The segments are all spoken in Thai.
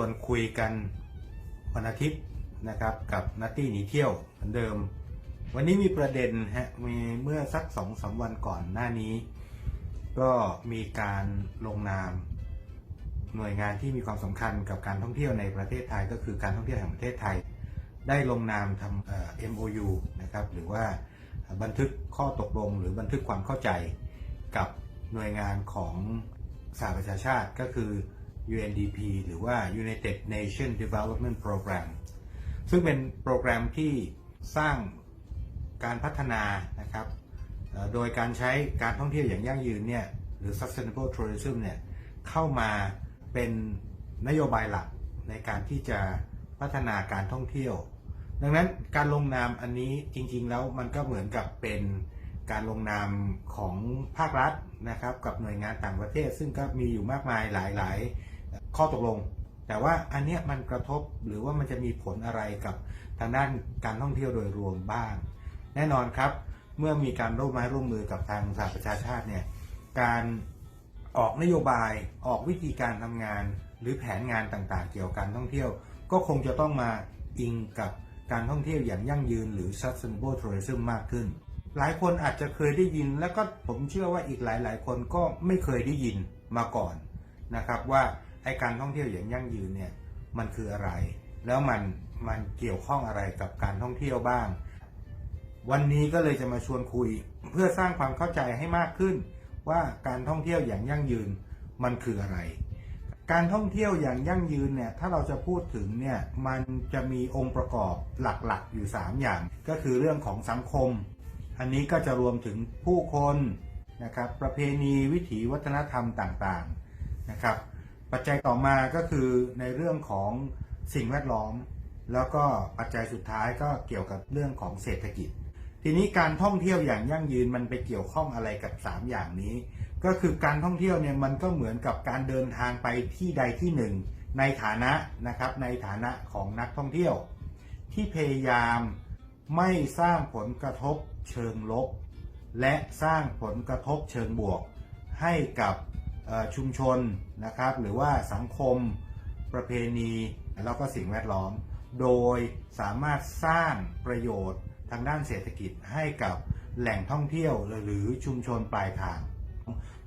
วนคุยกันวันอาทิตย์นะครับกับนัตตี้หนีเที่ยวเหมือนเดิม วันนี้มีประเด็นฮะมีเมื่อสักสองสาวันก่อนหน้านี้ ก็มีการลงนาม หน่วยงานที่มีความสำคัญกับการท่องเที่ยวในประเทศไทย ก็คือการท่องเที่ยวแห่งประเทศไทย ได้ลงนามทำเอ่อ MOU นะครับหรือว่าบันทึกข้อตกลงหรือบันทึกความเข้าใจกับหน่วยงานของสหประชาชาติก็คือ UNDP หรือว่า United Nation Development Program ซึ่งเป็นโปรแกรมที่สร้างการพัฒนานะครับ โดยการใช้การท่องเที่ยวอย่างยั่งยืนเนี่ยหรือ sustainable tourism เนี่ยเข้ามาเป็นนโยบายหลักในการที่จะพัฒนาการท่องเที่ยว ดังนั้นการลงนามอันนี้จริงๆแล้วมันก็เหมือนกับเป็นการลงนามของภาครัฐนะครับ กับหน่วยงานต่างประเทศ ซึ่งก็มีอยู่มากมายหลายๆ ข้อตกลง แต่ว่าอันเนี้ยมันกระทบหรือว่ามันจะมีผลอะไรกับทางด้านการท่องเที่ยวโดยรวมบ้าง แน่นอนครับ เมื่อมีการร่วมไม้ร่วมมือกับทางสหประชาชาติเนี่ยการออกนโยบายออกวิธีการทำงาน หรือแผนงานต่างๆ เกี่ยวกับการท่องเที่ยว ก็คงจะต้องมาอิงกับการท่องเที่ยวอย่างยั่งยืนหรือ sustainable tourism มากขึ้น หลายคนอาจจะเคยได้ยิน แล้วก็ผมเชื่อว่าอีกหลายๆ คนก็ไม่เคยได้ยินมาก่อนนะครับว่า ไอการท่องเที่ยวอย่างยั่งยืนเนี่ยมันคืออะไร แล้วมันมันเกี่ยวข้องอะไรกับการท่องเที่ยวบ้าง วันนี้ก็เลยจะมาชวนคุยเพื่อสร้างความเข้าใจให้มากขึ้น ว่าการท่องเที่ยวอย่างยั่งยืนมันคืออะไร การท่องเที่ยวอย่างยั่งยืนเนี่ยถ้าเราจะพูดถึงเนี่ยมันจะมีองค์ประกอบหลักๆอยู่ 3 อย่าง ก็คือเรื่องของสังคม อันนี้ก็จะรวมถึงผู้คนนะครับประเพณีวิถีวัฒนธรรมต่างๆนะครับ ปัจจัยต่อมาก็คือในเรื่องของสิ่งแวดล้อม แล้วก็ปัจจัยสุดท้ายก็เกี่ยวกับเรื่องของเศรษฐกิจ ทีนี้การท่องเที่ยวอย่างยั่งยืนมันไปเกี่ยวข้องอะไรกับ 3 อย่างนี้ ก็คือการท่องเที่ยวเนี่ยมันก็เหมือนกับการเดินทางไปที่ใดที่หนึ่ง ในฐานะนะครับในฐานะของนักท่องเที่ยว ที่พยายามไม่สร้างผลกระทบเชิงลบ และสร้างผลกระทบเชิงบวก ให้กับ ชุมชนนะครับ หรือว่าสังคมประเพณี แล้วก็สิ่งแวดล้อม โดยสามารถสร้างประโยชน์ทางด้านเศรษฐกิจให้กับแหล่งท่องเที่ยวหรือชุมชนปลายทาง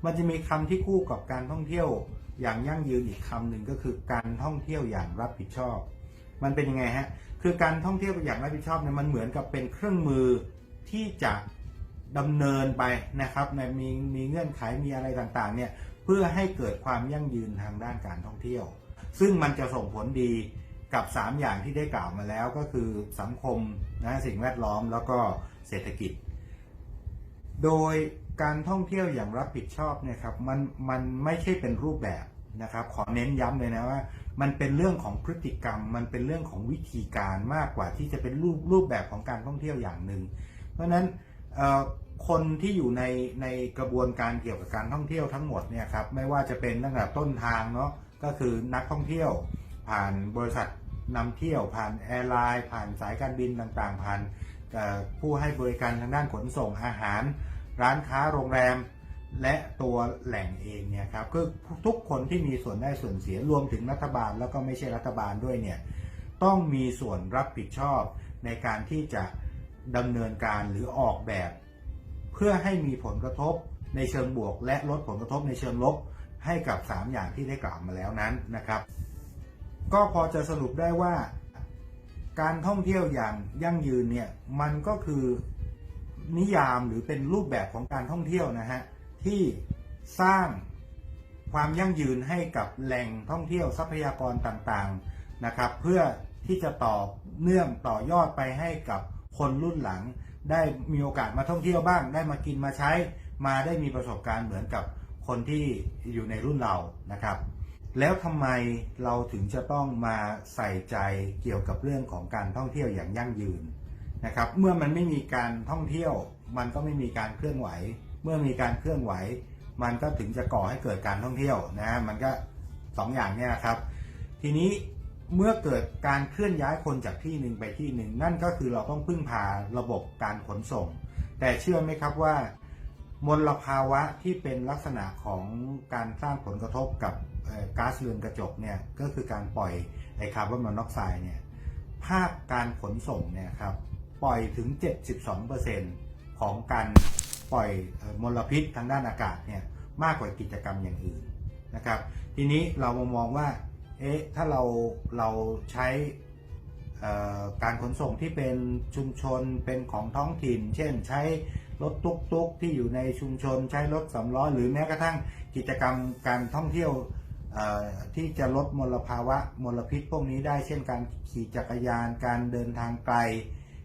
มันจะมีคำที่คู่กับการท่องเที่ยวอย่างยั่งยืนอีกคำหนึ่งก็คือการท่องเที่ยวอย่างรับผิดชอบ มันเป็นยังไงฮะ คือการท่องเที่ยวอย่างรับผิดชอบเนี่ยมันเหมือนกับเป็นเครื่องมือที่จะดำเนินไปนะครับในมีมีเงื่อนไขมีอะไรต่างๆเนี่ย พื่อให้เกิดความยั่งยืนทางด้านการท่องเที่ยว ซึ่งมันจะส่งผลดีกับ 3 อย่างที่ได้กล่าวมาแล้วก็คือสังคมนะสิ่งแวดล้อมแล้วก็เศรษฐกิจ โดยการท่องเที่ยวอย่างรับผิดชอบเนี่ยครับมันมันไม่ใช่เป็นรูปแบบนะครับ ขอเน้นย้ำเลยนะว่า มันเป็นเรื่องของพฤติกรรม มันเป็นเรื่องของวิธีการมากกว่าที่จะเป็นรูปรูปแบบของการท่องเที่ยวอย่างหนึ่งเพราะฉะนั้น คนที่อยู่ในในกระบวนการเกี่ยวกับการท่องเที่ยวทั้งหมดเนี่ยครับไม่ว่าจะเป็นตั้งแต่ต้นทางเนาะก็คือนักท่องเที่ยวผ่านบริษัทนำเที่ยวผ่านแอร์ไลน์ผ่านสายการบินต่างๆ ผ่านผู้ให้บริการทางด้านขนส่งอาหาร ร้านค้าโรงแรม และตัวแหล่งเองเนี่ยครับคือทุกคนที่มีส่วนได้ส่วนเสียรวมถึงรัฐบาลแล้วก็ไม่ใช่รัฐบาลด้วยเนี่ยต้องมีส่วนรับผิดชอบในการที่จะดำเนินการหรือออกแบบ พื่อให้มีผลกระทบในเชิงบวก และลดผลกระทบในเชิงลบให้กับ 3 อย่างที่ได้กล่าวมาแล้วนั้นนะครับ ก็พอจะสรุปได้ว่า การท่องเที่ยวอย่างยั่งยืนเนี่ยมันก็คือนิยามหรือเป็นรูปแบบของการท่องเที่ยวนะฮะที่สร้างความยั่งยืนให้กับแหล่งท่องเที่ยวทรัพยากรต่างๆนะครับ เพื่อที่จะต่อเนื่องต่อยอดไปให้กับคนรุ่นหลัง ได้มีโอกาสมาท่องเที่ยวบ้าง ได้มากินมาใช้ มาได้มีประสบการณ์เหมือนกับคนที่อยู่ในรุ่นเรานะครับ แล้วทำไมเราถึงจะต้องมาใส่ใจเกี่ยวกับเรื่องของการท่องเที่ยวอย่างยั่งยืนนะครับ เมื่อมันไม่มีการท่องเที่ยว มันก็ไม่มีการเคลื่อนไหว เมื่อมีการเคลื่อนไหว มันก็ถึงจะก่อให้เกิดการท่องเที่ยวนะมันก็สองอย่างเนี่ยครับ ทีนี้ เมื่อเกิดการเคลื่อนย้ายคนจากที่หนึ่งไปที่หนึ่งนั่นก็คือเราต้องพึ่งพาระบบการขนส่ง แต่เชื่อไหมครับว่ามลภาวะที่เป็นลักษณะของการสร้างผลกระทบกับก๊าซเรือนกระจกเนี่ยก็คือการปล่อยไอคาร์บอนมอนอกไซด์เนี่ยภาคการขนส่งเนี่ยครับปล่อยถึง 72%ของการปล่อยมลพิษทางด้านอากาศเนี่ยมากกว่ากิจกรรมอย่างอื่นนะครับ ทีนี้เรามามองว่า เอ๊ะถ้าเราเราใช้การขนส่งที่เป็นชุมชนเป็นของท้องถิ่น เช่น ใช้รถตุกตุกๆที่อยู่ในชุมชน ใช้รถสำล้อหรือแม้กระทั่งกิจกรรมการท่องเที่ยวที่จะลดมลภาวะมลพิษพวกนี้ได้เช่นการขี่จักรยานการเดินทางไกล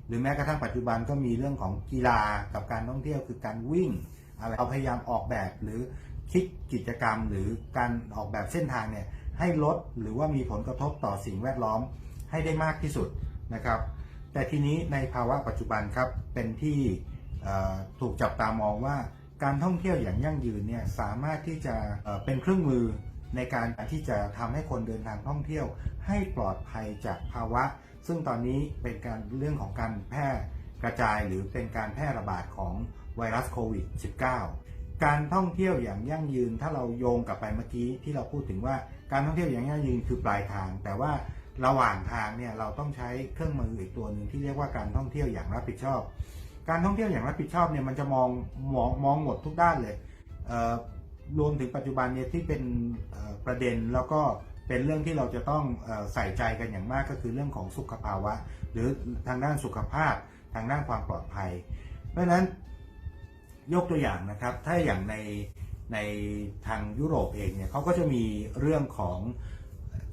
หรือแม้กระทั่งปัจจุบันก็มีเรื่องของกีฬากับการท่องเที่ยวคือการวิ่งอะไรเราพยายามออกแบบหรือคิดกิจกรรมหรือการออกแบบเส้นทางเนี่ย ให้ลดหรือว่ามีผลกระทบต่อสิ่งแวดล้อมให้ได้มากที่สุดนะครับ แต่ทีนี้ในภาวะปัจจุบันครับเป็นที่ถูกจับตามองว่าการท่องเที่ยวอย่างยั่งยืนเนี่ยสามารถที่จะเเป็นเครื่องมือในการที่จะทำให้คนเดินทางท่องเที่ยว ให้ปลอดภัยจากภาวะ ซึ่งตอนนี้เป็นการเรื่องของการแพร่กระจายหรือเป็นการแพร่ระบาดของไวรัสโควิด -19 การท่องเที่ยวอย่างยั่งยืนถ้าเราโยงกลับไปเมื่อกี้ที่เราพูดถึงว่า การท่องเที่ยวอย่างยั่งยืนคือปลายทาง แต่ว่าระหว่างทางเนี่ยเราต้องใช้เครื่องมืออีกตัวหนึ่งที่เรียกว่าการท่องเที่ยวอย่างรับผิดชอบ การท่องเที่ยวอย่างรับผิดชอบเนี่ยมันจะมองมองมองหมดทุกด้านเลยเรวมถึงปัจจุบันเนี่ยที่เป็นประเด็นแล้วก็เป็นเรื่องที่เราจะต้องอใส่ใจกันอย่างมากก็คือเรื่องของสุขภาวะ หรือทางด้านสุขภาพทางด้านความปลอดภัย เพราะฉะนั้นยกตัวอย่างนะครับ ถ้าอย่างใน ในทางยุโรปเองเนี่ยเขาก็จะมีเรื่องของ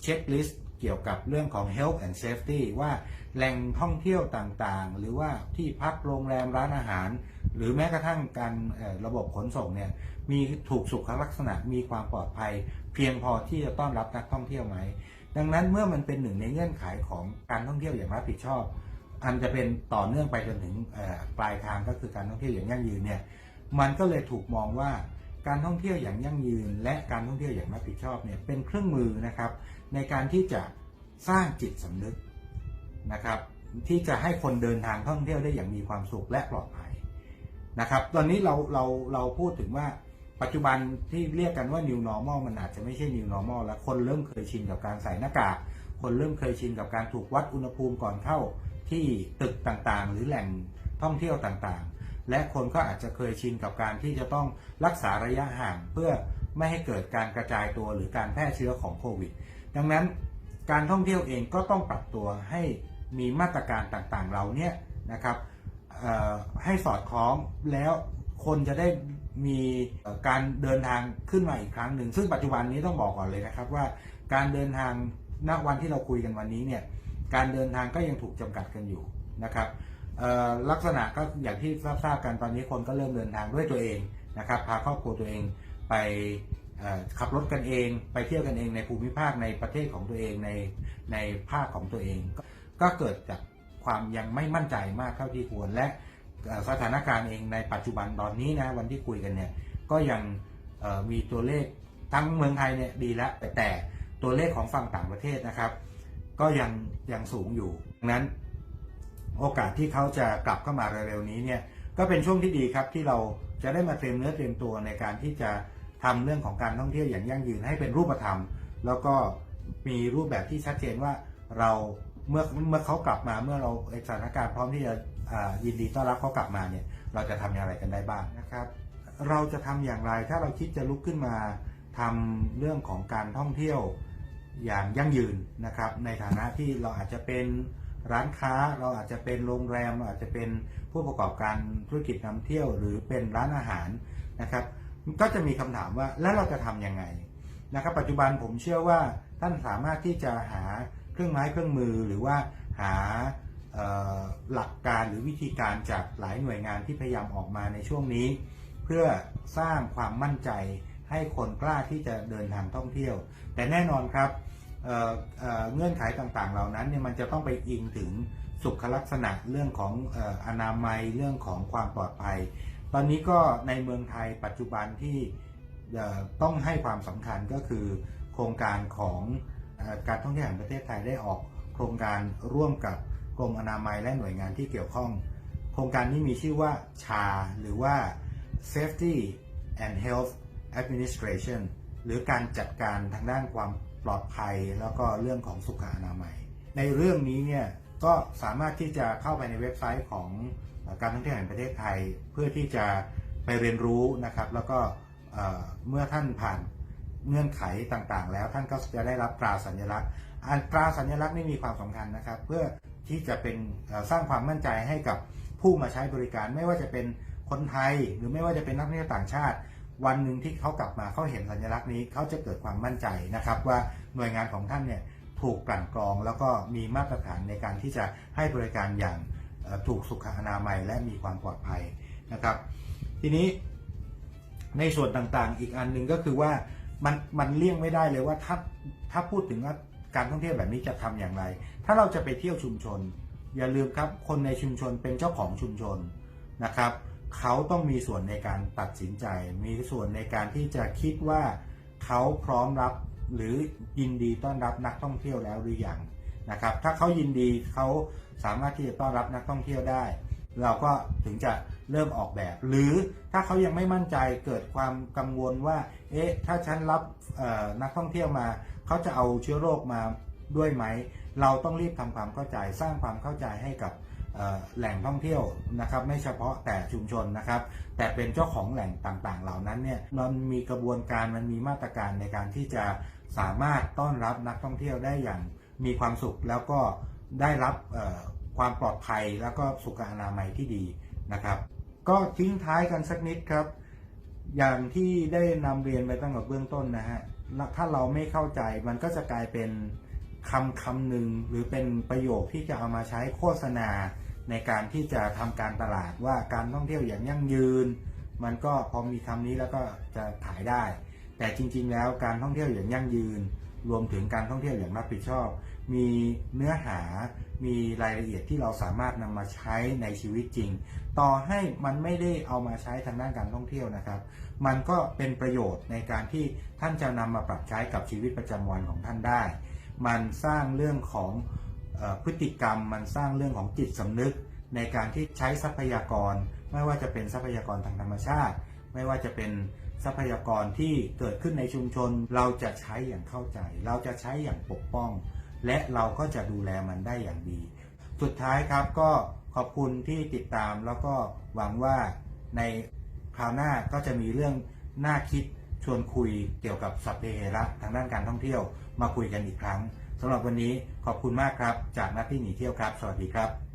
เช็คลิสต์เกี่ยวกับเรื่องของ health and safety ว่าแหล่งท่องเที่ยวต่างๆ หรือว่าที่พักโรงแรมร้านอาหาร หรือแม้กระทั่งการระบบขนส่งเนี่ยมีถูกสุขลักษณะมีความปลอดภัย เพียงพอที่จะต้อนรับนักท่องเที่ยวไหม ดังนั้นเมื่อมันเป็นหนึ่งในเงื่อนไขของการท่องเที่ยวอย่างรับผิดชอบ อันจะเป็นต่อเนื่องไปจนถึงปลายทางก็คือการท่องเที่ยวอย่างยั่งยืนเนี่ยมันก็เลยถูกมองว่า การท่องเที่ยวอย่างยั่งยืน และการท่องเที่ยวอย่างรับผิดชอบเนี่ยเป็นเครื่องมือนะครับในการที่จะสร้างจิตสำนึกนะครับที่จะให้คนเดินทางท่องเที่ยวได้อย่างมีความสุขและปลอดภัยนะครับตอนนี้เราเราเราพูดถึงว่าปัจจุบันที่เรียกกันว่า new normal มันอาจจะไม่ใช่ new normal แล้วคนเริ่มเคยชินกับการใส่หน้ากาก คนเริ่มเคยชินกับการถูกวัดอุณหภูมิก่อนเข้าที่ตึกต่างๆ หรือแหล่งท่องเที่ยวต่างๆ และคนก็อาจจะเคยชินกับการที่จะต้องรักษาระยะห่างเพื่อไม่ให้เกิดการกระจายตัวหรือการแพร่เชื้อของโควิด ดังนั้นการท่องเที่ยวเองก็ต้องปรับตัวให้มีมาตรการต่างๆเราเนี่ยนะครับให้สอดคล้องแล้วคนจะได้มีการเดินทางขึ้นมาอีกครั้งหนึ่ง ซึ่งปัจจุบันนี้ต้องบอกก่อนเลยนะครับว่าการเดินทางณวันที่เราคุยกันวันนี้เนี่ยการเดินทางก็ยังถูกจำกัดกันอยู่นะครับ ลักษณะก็อย่างที่ทราบกันตอนนี้คนก็เริ่มเดินทางด้วยตัวเองนะครับพาครอบครัวตัวเองไปขับรถกันเอง ไปเที่ยวกันเองในภูมิภาคในประเทศของตัวเองในในภาคของตัวเอง ก็เกิดจากความยังไม่มั่นใจมากเท่าที่ควรและสถานการณ์เองในปัจจุบันตอนนี้นะวันที่คุยกันเนี่ยก็ยังมีตัวเลขทั้งเมืองไทยเนี่ยดีแล้วแต่แต่ตัวเลขของฝั่งต่างประเทศนะครับ ก็ยังยังสูงอยู่ดังนั้น โอกาสที่เขาจะกลับเข้ามาเร็วๆนี้เนี่ยก็เป็นช่วงที่ดีครับที่เราจะได้มาเตรียมเนื้อเตรียมตัวในการที่จะทำเรื่องของการท่องเที่ยวอย่างยั่งยืนให้เป็นรูปธรรม แล้วก็มีรูปแบบที่ชัดเจนว่าเราเมื่อเมื่อเขากลับมาเมื่อเราสถานการณ์พร้อมที่จะยินดีต้อนรับเขากลับมาเนี่ยเราจะทำอย่างไรกันได้บ้างนะครับ เราจะทำอย่างไรถ้าเราคิดจะลุกขึ้นมาทำเรื่องของการท่องเที่ยวอย่างยั่งยืนนะครับ ในฐานะที่เราอาจจะเป็น ร้านค้าเราอาจจะเป็นโรงแรมเราอาจจะเป็นผู้ประกอบการธุรกิจนำเที่ยว หรือเป็นร้านอาหารนะครับ ก็จะมีคำถามว่าแล้วเราจะทำยังไงนะครับ ปัจจุบันผมเชื่อว่าท่านสามารถที่จะหาเครื่องไม้เครื่องมือหรือว่าหาหลักการหรือวิธีการจากหลายหน่วยงานที่พยายามออกมาในช่วงนี้ เพื่อสร้างความมั่นใจให้คนกล้าที่จะเดินทางท่องเที่ยว แต่แน่นอนครับ เงื่อนไขต่างๆ เหล่านั้นเนี่ยมันจะต้องไปอิงถึงสุขลักษณะเรื่องของออนามัยเรื่องของความปลอดภัย ตอนนี้ก็ในเมืองไทยปัจจุบันที่ต้องให้ความสำคัญก็คือโครงการของอการท่องเที่ยวแห่งประเทศไทยได้ออก โครงการร่วมกับกรมอนามัยและหน่วยงานที่เกี่ยวข้อง โครงการนี้มีชื่อว่าชา หรือว่า Safety and Health Administration หรือการจัดการทางด้านความ ปลอดภัยแล้วก็เรื่องของสุขอนามัย ในเรื่องนี้เนี่ยก็สามารถที่จะเข้าไปในเว็บไซต์ของการท่องเที่ยวแห่งประเทศไทย เพื่อที่จะไปเรียนรู้นะครับ แล้วก็เมื่อท่านผ่านเงื่อนไขต่างๆ แล้วท่านก็จะได้รับตราสัญลักษณ์อันตราสัญลักษณ์นี่มีความสำคัญนะครับ เพื่อที่จะเป็นสร้างความมั่นใจให้กับผู้มาใช้บริการ ไม่ว่าจะเป็นคนไทยหรือไม่ว่าจะเป็นนักท่องเที่ยวต่างชาติ วันหนึ่งที่เขากลับมาเขาเห็นสัญลักษณ์นี้เขาจะเกิดความมั่นใจนะครับ ว่าหน่วยงานของท่านเนี่ยถูกกลั่นกรองแล้วก็มีมาตรฐานในการที่จะให้บริการอย่างถูกสุขอนามัยและมีความปลอดภัยนะครับ ทีนี้ในส่วนต่างๆ อีกอันหนึ่งก็คือว่ามันมันเลี่ยงไม่ได้เลยว่าถ้าถ้าพูดถึงว่าการท่องเที่ยวแบบนี้จะทำอย่างไร ถ้าเราจะไปเที่ยวชุมชน อย่าลืมครับคนในชุมชนเป็นเจ้าของชุมชนนะครับ เขาต้องมีส่วนในการตัดสินใจ มีส่วนในการที่จะคิดว่าเขาพร้อมรับหรือยินดีต้อนรับนักท่องเที่ยวแล้วหรือยังนะครับ ถ้าเขายินดีเขาสามารถที่จะต้อนรับนักท่องเที่ยวได้ เราก็ถึงจะเริ่มออกแบบ หรือถ้าเขายังไม่มั่นใจเกิดความกังวลว่า เอ๊ะ ถ้าฉันรับนักท่องเที่ยวมา เขาจะเอาเชื้อโรคมาด้วยไหม เราต้องรีบทำความเข้าใจ สร้างความเข้าใจให้กับ แหล่งท่องเที่ยวนะครับไม่เฉพาะแต่ชุมชนนะครับ แต่เป็นเจ้าของแหล่งต่างๆ เหล่านั้นเนี่ยมันมีกระบวนการมันมีมาตรการในการที่จะสามารถต้อนรับนักท่องเที่ยวได้อย่างมีความสุขแล้วก็ได้รับความปลอดภัยแล้วก็สุขอนามัยที่ดีนะครับ ก็ทิ้งท้ายกันสักนิดครับ อย่างที่ได้นำเรียนไปตั้งแต่เบื้องต้นนะฮะถ้าเราไม่เข้าใจมันก็จะกลายเป็นคำคำหนึ่งหรือเป็นประโยคที่จะเอามาใช้โฆษณา ในการที่จะทำการตลาดว่าการท่องเที่ยวอย่างยั่งยืน มันก็พอมีคำนี้แล้วก็จะขายได้ แต่จริงๆ แล้วการท่องเที่ยวอย่างยั่งยืน รวมถึงการท่องเที่ยวอย่างรับผิดชอบ มีเนื้อหามีรายละเอียดที่เราสามารถนำมาใช้ในชีวิตจริง ต่อให้มันไม่ได้เอามาใช้ทางด้านการท่องเที่ยวนะครับ มันก็เป็นประโยชน์ในการที่ท่านจะนำมาปรับใช้กับชีวิตประจำวันของท่านได้ มันสร้างเรื่องของ พฤติกรรมมันสร้างเรื่องของจิตสำนึก ในการที่ใช้ทรัพยากร ไม่ว่าจะเป็นทรัพยากรทางธรรมชาติ ไม่ว่าจะเป็นทรัพยากรที่เกิดขึ้นในชุมชน เราจะใช้อย่างเข้าใจ เราจะใช้อย่างปกป้อง และเราก็จะดูแลมันได้อย่างดี สุดท้ายครับก็ขอบคุณที่ติดตามแล้วก็หวังว่าในคราวหน้าก็จะมีเรื่องน่าคิดชวนคุยเกี่ยวกับสัพเพเหระทางด้านการท่องเที่ยวมาคุยกันอีกครั้ง สำหรับวันนี้ขอบคุณมากครับ จากนักที่หนีเที่ยวครับ สวัสดีครับ